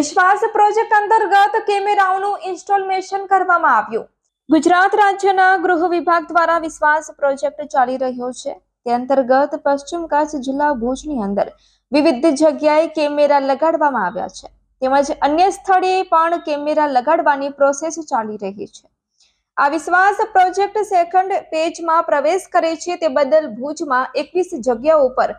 વિશ્વાસ પ્રોજેક્ટ અંતર્ગત કેમેરાઓનું ઇન્સ્ટોલમેશન કરવામાં આવ્યું. ગુજરાત રાજ્યના ગૃહ વિભાગ દ્વારા વિશ્વાસ પ્રોજેક્ટ ચાલી રહ્યો છે. તે અંતર્ગત પશ્ચિમ કચ્છ જિલ્લા ભુજની અંદર વિવિધ જગ્યાએ કેમેરા લગાડવામાં આવ્યા છે. તેમજ અન્ય સ્થળે પણ કેમેરા લગાડવાની પ્રોસેસ ચાલી રહી છે. આ વિશ્વાસ પ્રોજેક્ટ સેકન્ડ પેજમાં પ્રવેશ કરે છે તે બદલ ભુજમાં એકવીસ જગ્યાઓ પર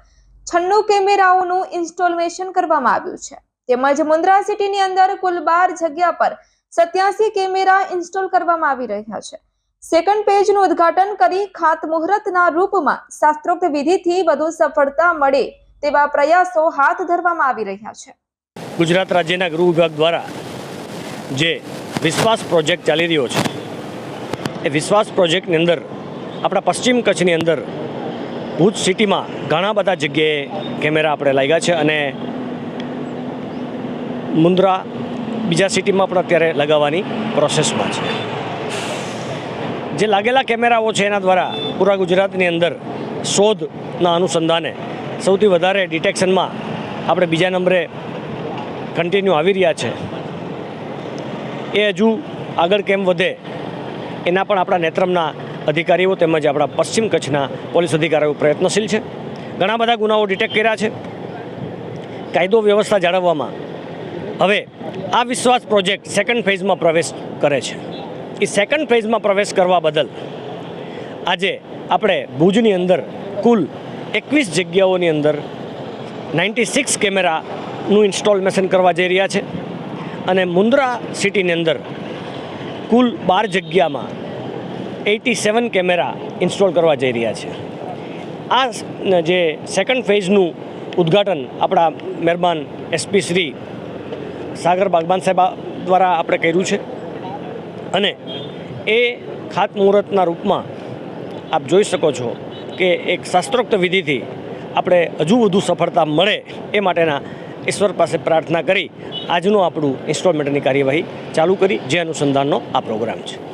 છન્નું કેમેરાઓનું ઇન્સ્ટોલેશન કરવામાં આવ્યું છે. તેમજ મુન્દ્રા સિટીની અંદર કુલ બાર જગ્યા પર સત્યાસી કેમેરા ઇન્સ્ટોલ કરવામાં આવી રહ્યા છે. સેકન્ડ પેજનું ઉદ્ઘાટન કરી ખાતમુહૂર્તના રૂપમાં શાસ્ત્રોક્ત વિધિથી વધુ સફળતા મળે તેવા પ્રયાસો હાથ ધરવામાં આવી રહ્યા છે. ગુજરાત રાજ્યના ગૃહ વિભાગ દ્વારા જે વિશ્વાસ પ્રોજેક્ટ ચાલી રહ્યો છે, એ વિશ્વાસ પ્રોજેક્ટની અંદર આપણા પશ્ચિમ કચ્છની અંદર ભુજ સિટીમાં ઘણા બધા જગ્યાએ કેમેરા આપણે લાગ્યા છે અને મુન્દ્રા બીજા સિટીમાં પણ અત્યારે લગાવવાની પ્રોસેસમાં છે. જે લાગેલા કેમેરાઓ છે એના દ્વારા પૂરા ગુજરાતની અંદર શોધના અનુસંધાને સૌથી વધારે ડિટેક્શનમાં આપણે બીજા નંબરે કન્ટિન્યુ આવી રહ્યા છે. એ હજુ આગળ કેમ વધે એના પણ આપણા નેત્રમના અધિકારીઓ તેમજ આપણા પશ્ચિમ કચ્છના પોલીસ અધિકારીઓ પ્રયત્નશીલ છે. ઘણા બધા ગુનાઓ ડિટેક્ટ કર્યા છે. કાયદો વ્યવસ્થા જાળવવામાં હવે આ વિશ્વાસ પ્રોજેક્ટ સેકન્ડ ફેઝમાં પ્રવેશ કરે છે. એ સેકન્ડ ફેઝમાં પ્રવેશ કરવા બદલ આજે આપણે ભુજની અંદર કુલ એકવીસ જગ્યાઓની અંદર નાઇન્ટી સિક્સ કેમેરાનું ઇન્સ્ટોલમેશન કરવા જઈ રહ્યા છે અને મુન્દ્રા સિટીની અંદર કુલ બાર જગ્યામાં એટી સેવન કેમેરા ઇન્સ્ટોલ કરવા જઈ રહ્યા છે. આ જે સેકન્ડ ફેઝનું ઉદ્ઘાટન આપણા મહેરબાન એસપી શ્રી સાગર બાગબાન સાહેબ દ્વારા આપણે કર્યું છે. અને એ ખાતમુહૂર્તના રૂપમાં આપ જોઈ શકો છો કે એક શાસ્ત્રોક્ત વિધિથી આપણે હજુ વધુ સફળતા મળે એ માટેના ઈશ્વર પાસે પ્રાર્થના કરી આજનું આપણું ઇન્સ્ટોલમેન્ટની કાર્યવાહી ચાલુ કરી. જે અનુસંધાનનો આ પ્રોગ્રામ છે.